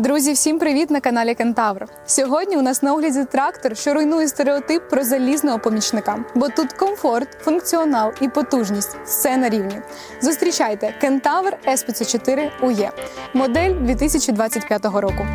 Друзі, всім привіт на каналі Кентавр. Сьогодні у нас на огляді трактор, що руйнує стереотип про залізного помічника. Бо тут комфорт, функціонал і потужність все на рівні. Зустрічайте Кентавр S504 UE, модель 2025 року.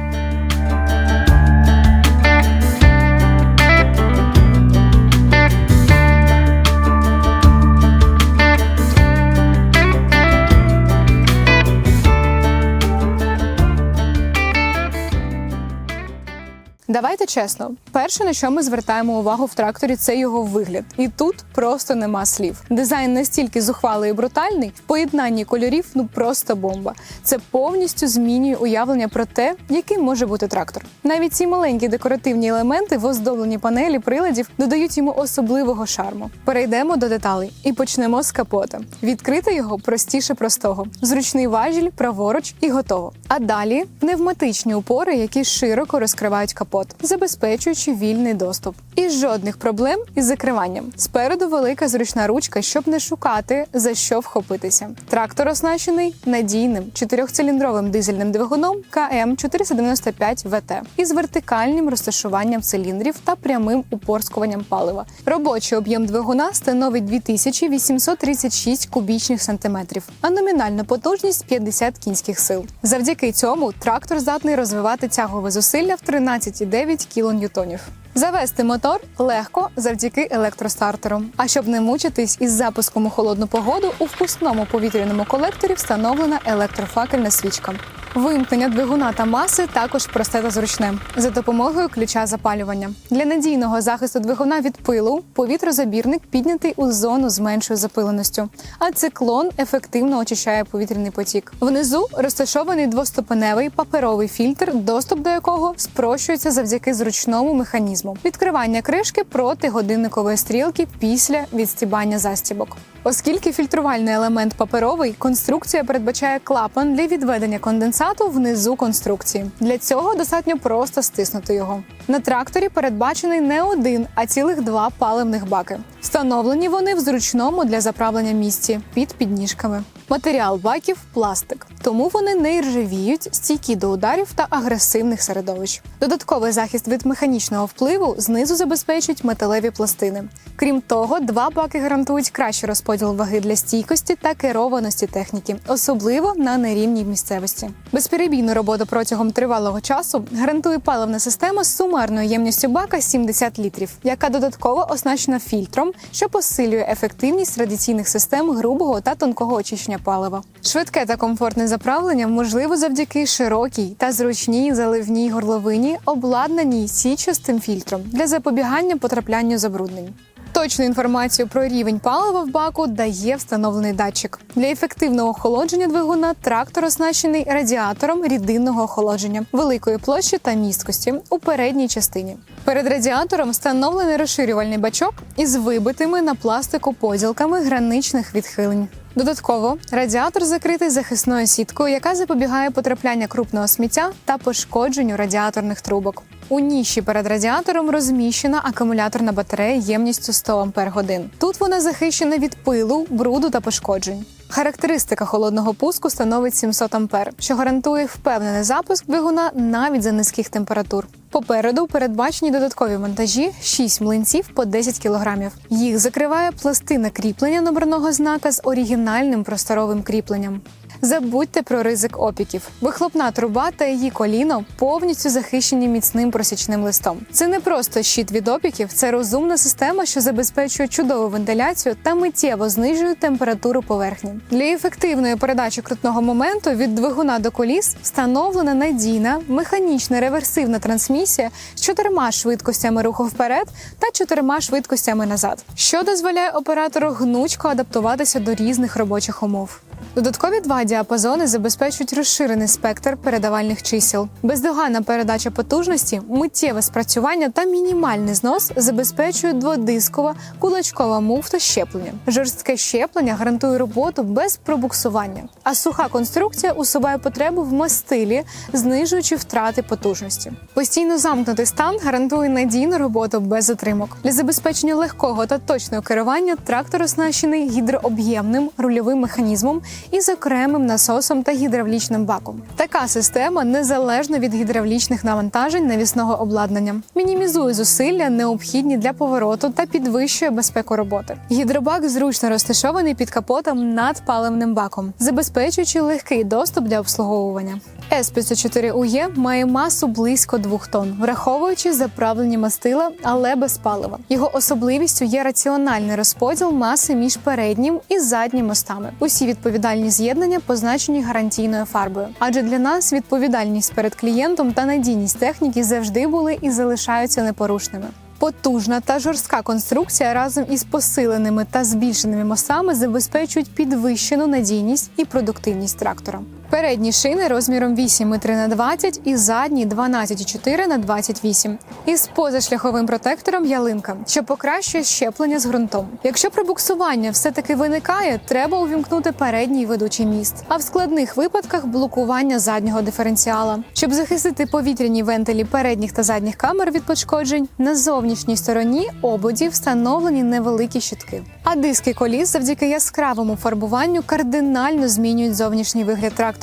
Давайте чесно, перше на що ми звертаємо увагу в тракторі, це його вигляд. І тут просто нема слів. Дизайн настільки зухвалий і брутальний, в поєднанні кольорів ну просто бомба. Це повністю змінює уявлення про те, яким може бути трактор. Навіть ці маленькі декоративні елементи в оздобленні панелі приладів додають йому особливого шарму. Перейдемо до деталей і почнемо з капота. Відкрити його простіше простого, зручний важіль, праворуч і готово. А далі пневматичні упори, які широко розкривають капот, забезпечуючи вільний доступ. І жодних проблем із закриванням. Спереду велика зручна ручка, щоб не шукати за що вхопитися. Трактор оснащений надійним чотирьохциліндровим дизельним двигуном КМ 495 ВТ із вертикальним розташуванням циліндрів та прямим упорскуванням палива. Робочий об'єм двигуна становить 2836 кубічних сантиметрів, а номінальна потужність 50 кінських сил. Завдяки цьому трактор здатний розвивати тягове зусилля в 13,9 кН. Завести мотор легко завдяки електростартеру. А щоб не мучитись із запуском у холодну погоду, у впускному повітряному колекторі встановлена електрофакельна свічка. Вимкнення двигуна та маси також просте та зручне за допомогою ключа запалювання. Для надійного захисту двигуна від пилу повітрозабірник піднятий у зону з меншою запиленістю, а циклон ефективно очищає повітряний потік. Внизу розташований двоступеневий паперовий фільтр, доступ до якого спрощується завдяки зручному механізму. Відкривання кришки проти годинникової стрілки після відстібання застібок. Оскільки фільтрувальний елемент паперовий, конструкція передбачає клапан для відведення конденсату внизу конструкції. Для цього достатньо просто стиснути його. На тракторі передбачений не один, а цілих два паливних баки. Встановлені вони в зручному для заправлення місці під підніжками. Матеріал баків пластик, тому вони не іржавіють, стійкі до ударів та агресивних середовищ. Додатковий захист від механічного впливу знизу забезпечують металеві пластини. Крім того, два баки гарантують кращий розподіл ваги для стійкості та керованості техніки, особливо на нерівній місцевості. Безперебійну роботу протягом тривалого часу гарантує паливна система з сумарною ємністю бака 70 літрів, яка додатково оснащена фільтром, що посилює ефективність традиційних систем грубого та тонкого очищення палива. Швидке та комфортне заправлення можливо завдяки широкій та зручній заливній горловині, обладнаній січастим фільтром для запобігання потраплянню забруднень. Точну інформацію про рівень палива в баку дає встановлений датчик. Для ефективного охолодження двигуна трактор оснащений радіатором рідинного охолодження великої площі та місткості у передній частині. Перед радіатором встановлений розширювальний бачок із вибитими на пластику поділками граничних відхилень. Додатково радіатор закритий захисною сіткою, яка запобігає потрапляння крупного сміття та пошкодженню радіаторних трубок. У ніші перед радіатором розміщена акумуляторна батарея ємністю 100 Ампер годин. Тут вона захищена від пилу, бруду та пошкоджень. Характеристика холодного пуску становить 700 ампер, що гарантує впевнений запуск двигуна навіть за низьких температур. Попереду передбачені додаткові монтажі 6 млинців по 10 кілограмів. Їх закриває пластина кріплення номерного знака з оригінальним просторовим кріпленням. Забудьте про ризик опіків. Вихлопна труба та її коліно повністю захищені міцним просічним листом. Це не просто щит від опіків, це розумна система, що забезпечує чудову вентиляцію та миттєво знижує температуру поверхні. Для ефективної передачі крутного моменту від двигуна до коліс встановлена надійна механічна реверсивна трансмісія з чотирма швидкостями руху вперед та чотирма швидкостями назад, що дозволяє оператору гнучко адаптуватися до різних робочих умов. Додаткові два діапазони забезпечують розширений спектр передавальних чисел. Бездоганна передача потужності, миттєве спрацювання та мінімальний знос забезпечують дводискова кулачкова муфта щеплення. Жорстке щеплення гарантує роботу без пробуксування, а суха конструкція усуває потребу в мастилі, знижуючи втрати потужності. Постійно замкнутий стан гарантує надійну роботу без затримок. Для забезпечення легкого та точного керування трактор оснащений гідрооб'ємним рульовим механізмом із окремим насосом та гідравлічним баком. Така система незалежно від гідравлічних навантажень навісного обладнання, мінімізує зусилля, необхідні для повороту та підвищує безпеку роботи. Гідробак зручно розташований під капотом над паливним баком, забезпечуючи легкий доступ для обслуговування. С-504УЕ має масу близько 2 тонн, враховуючи заправлені мастила, але без палива. Його особливістю є раціональний розподіл маси між переднім і заднім мостами. Усі відповідальні з'єднання позначені гарантійною фарбою. Адже для нас відповідальність перед клієнтом та надійність техніки завжди були і залишаються непорушними. Потужна та жорстка конструкція разом із посиленими та збільшеними мостами забезпечують підвищену надійність і продуктивність трактора. Передні шини розміром 8,3 на 20 і задні 12,4 на 28 із позашляховим протектором ялинка, що покращує щеплення з ґрунтом. Якщо пробуксування все-таки виникає, треба увімкнути передній ведучий міст, а в складних випадках блокування заднього диференціала, щоб захистити повітряні вентилі передніх та задніх камер від пошкоджень. На зовнішній стороні ободі встановлені невеликі щитки. А диски коліс завдяки яскравому фарбуванню кардинально змінюють зовнішній вигляд трактора.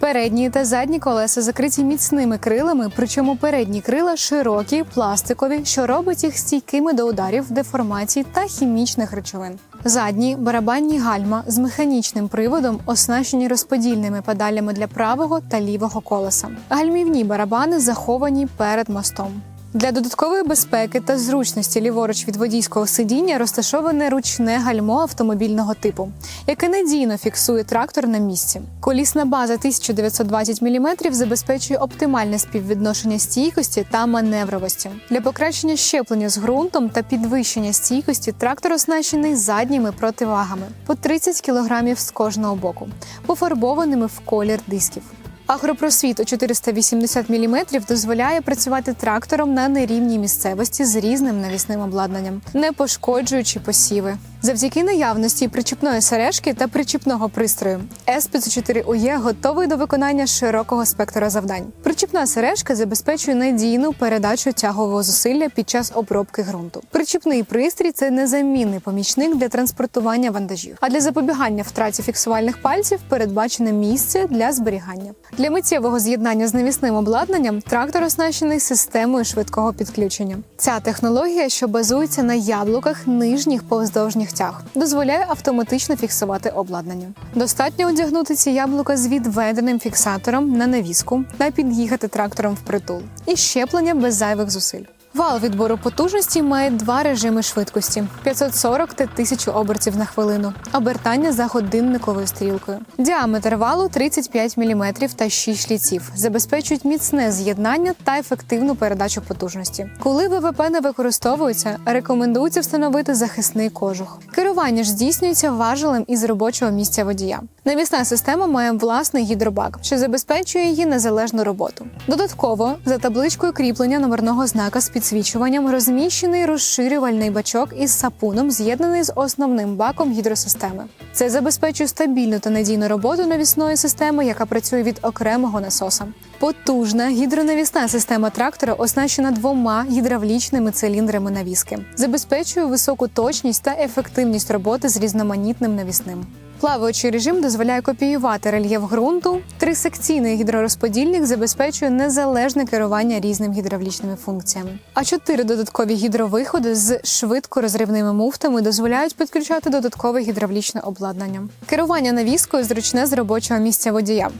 Передні та задні колеса закриті міцними крилами, причому передні крила широкі, пластикові, що робить їх стійкими до ударів, деформацій та хімічних речовин. Задні барабанні гальма з механічним приводом оснащені розподільними педалями для правого та лівого колеса. Гальмівні барабани заховані перед мостом. Для додаткової безпеки та зручності ліворуч від водійського сидіння розташоване ручне гальмо автомобільного типу, яке надійно фіксує трактор на місці. Колісна база 1920 мм забезпечує оптимальне співвідношення стійкості та маневровості. Для покращення щеплення з ґрунтом та підвищення стійкості трактор оснащений задніми противагами по 30 кг з кожного боку, пофарбованими в колір дисків. Агропросвіт у 480 мм дозволяє працювати трактором на нерівній місцевості з різним навісним обладнанням, не пошкоджуючи посіви. Завдяки наявності причіпної сережки та причіпного пристрою С-54УЄ готовий до виконання широкого спектра завдань. Причіпна сережка забезпечує надійну передачу тягового зусилля під час обробки ґрунту. Причіпний пристрій це незамінний помічник для транспортування вантажів. А для запобігання втраті фіксувальних пальців передбачене місце для зберігання. Для миттєвого з'єднання з навісним обладнанням трактор оснащений системою швидкого підключення. Ця технологія, що базується на яблуках нижніх повздовжніх тяг, дозволяє автоматично фіксувати обладнання. Достатньо одягнути ці яблука з відведеним фіксатором на навіску та під'їхати трактором впритул. І щеплення без зайвих зусиль. Вал відбору потужності має два режими швидкості: 540 та 1000 обертів на хвилину, обертання за годинниковою стрілкою. Діаметр валу 35 мм та 6 шліців, забезпечують міцне з'єднання та ефективну передачу потужності. Коли ВВП не використовується, рекомендується встановити захисний кожух. Керування ж здійснюється важелем із робочого місця водія. Навісна система має власний гідробак, що забезпечує її незалежну роботу. Додатково за табличкою кріплення номерного знака з підсвічуванням розміщений розширювальний бачок із сапуном, з'єднаний з основним баком гідросистеми. Це забезпечує стабільну та надійну роботу навісної системи, яка працює від окремого насоса. Потужна гідронавісна система трактора оснащена двома гідравлічними циліндрами навіски, забезпечує високу точність та ефективність роботи з різноманітним навісним. Плаваючий режим дозволяє копіювати рельєф ґрунту. Трисекційний гідророзподільник забезпечує незалежне керування різними гідравлічними функціями. А чотири додаткові гідровиходи з швидко розривними муфтами дозволяють підключати додаткове гідравлічне обладнання. Керування навіскою зручне з робочого місця водія.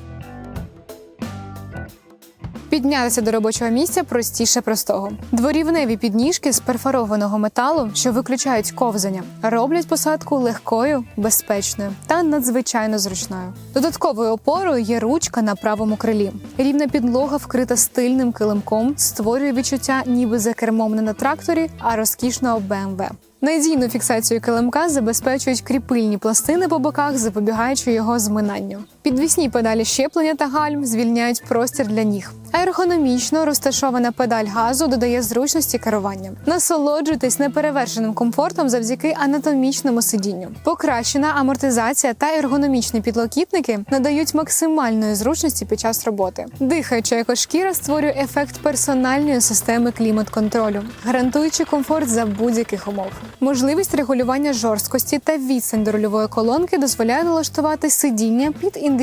Піднятися до робочого місця простіше простого. Дворівневі підніжки з перфорованого металу, що виключають ковзання, роблять посадку легкою, безпечною та надзвичайно зручною. Додатковою опорою є ручка на правому крилі. Рівна підлога вкрита стильним килимком, створює відчуття, ніби за кермом не на тракторі, а розкішного БМВ. Надійну фіксацію килимка забезпечують кріпильні пластини по боках, запобігаючи його зминанню. Підвісні педалі щеплення та гальм звільняють простір для ніг. Ергономічно розташована педаль газу додає зручності керування. Насолоджуйтесь неперевершеним комфортом завдяки анатомічному сидінню. Покращена амортизація та ергономічні підлокітники надають максимальної зручності під час роботи. Дихаюча екошкіра створює ефект персональної системи клімат-контролю, гарантуючи комфорт за будь-яких умов. Можливість регулювання жорсткості та відстань до рульової колонки дозволяє налаштувати сидіння під індивідуальні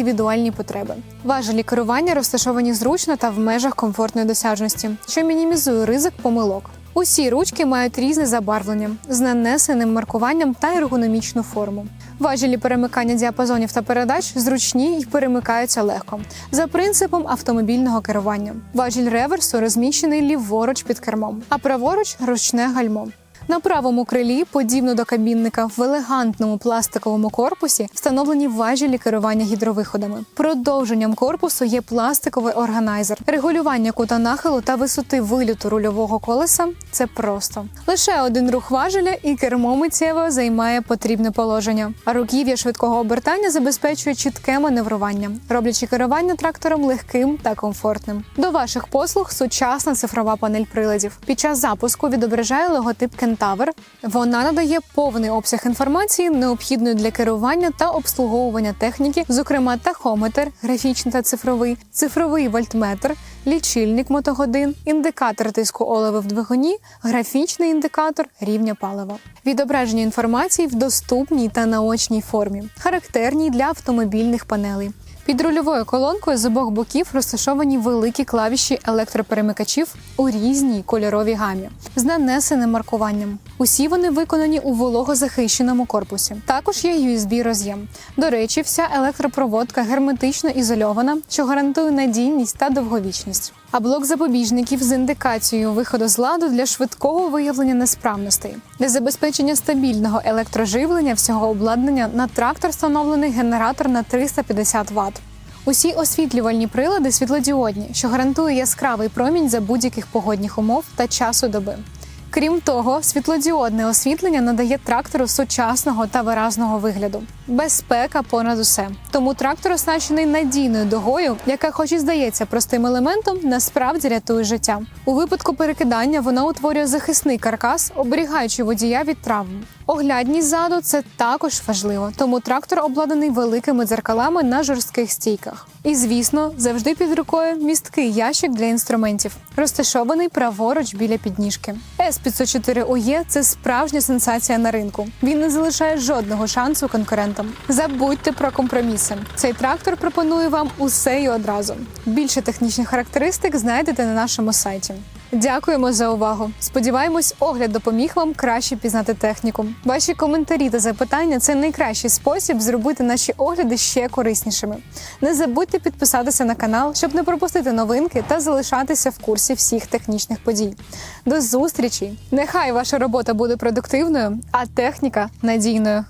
потреби. Важелі керування розташовані зручно та в межах комфортної досяжності, що мінімізує ризик помилок. Усі ручки мають різне забарвлення з нанесеним маркуванням та ергономічну форму. Важелі перемикання діапазонів та передач зручні і перемикаються легко за принципом автомобільного керування. Важіль реверсу розміщений ліворуч під кермом, а праворуч ручне гальмо. На правому крилі, подібно до кабінника, в елегантному пластиковому корпусі встановлені важелі керування гідровиходами. Продовженням корпусу є пластиковий органайзер. Регулювання кута нахилу та висоти виліту рульового колеса це просто. Лише один рух важеля і кермо миттєво займає потрібне положення. А руків'я швидкого обертання забезпечує чітке маневрування, роблячи керування трактором легким та комфортним. До ваших послуг сучасна цифрова панель приладів. Під час запуску відображає логотип Кентавр. Вона надає повний обсяг інформації, необхідної для керування та обслуговування техніки, зокрема тахометр, графічний та цифровий, цифровий вольтметр, лічильник мотогодин, індикатор тиску олови в двигуні, графічний індикатор рівня палива. Відображення інформації в доступній та наочній формі, характерній для автомобільних панелей. Під рульовою колонкою з обох боків розташовані великі клавіші електроперемикачів у різній кольоровій гамі з нанесеним маркуванням. Усі вони виконані у вологозахищеному корпусі. Також є USB роз'єм. До речі, вся електропроводка герметично ізольована, що гарантує надійність та довговічність. А блок запобіжників з індикацією виходу з ладу для швидкого виявлення несправностей. Для забезпечення стабільного електроживлення всього обладнання на трактор встановлений генератор на 350 Вт. Усі освітлювальні прилади світлодіодні, що гарантує яскравий промінь за будь-яких погодних умов та часу доби. Крім того, світлодіодне освітлення надає трактору сучасного та виразного вигляду. Безпека понад усе. Тому трактор оснащений надійною дугою, яка, хоч і здається простим елементом, насправді рятує життя. У випадку перекидання вона утворює захисний каркас, оберігаючи водія від травм. Оглядність ззаду це також важливо, тому трактор обладнаний великими дзеркалами на жорстких стійках. І, звісно, завжди під рукою місткий ящик для інструментів, розташований праворуч біля підніжки. С504 УЄ – це справжня сенсація на ринку. Він не залишає жодного шансу конкурентам. Забудьте про компроміси. Цей трактор пропонує вам усе і одразу. Більше технічних характеристик знайдете на нашому сайті. Дякуємо за увагу. Сподіваємось, огляд допоміг вам краще пізнати техніку. Ваші коментарі та запитання це найкращий спосіб зробити наші огляди ще кориснішими. Не забудьте підписатися на канал, щоб не пропустити новинки та залишатися в курсі всіх технічних подій. До зустрічі! Нехай ваша робота буде продуктивною, а техніка надійною.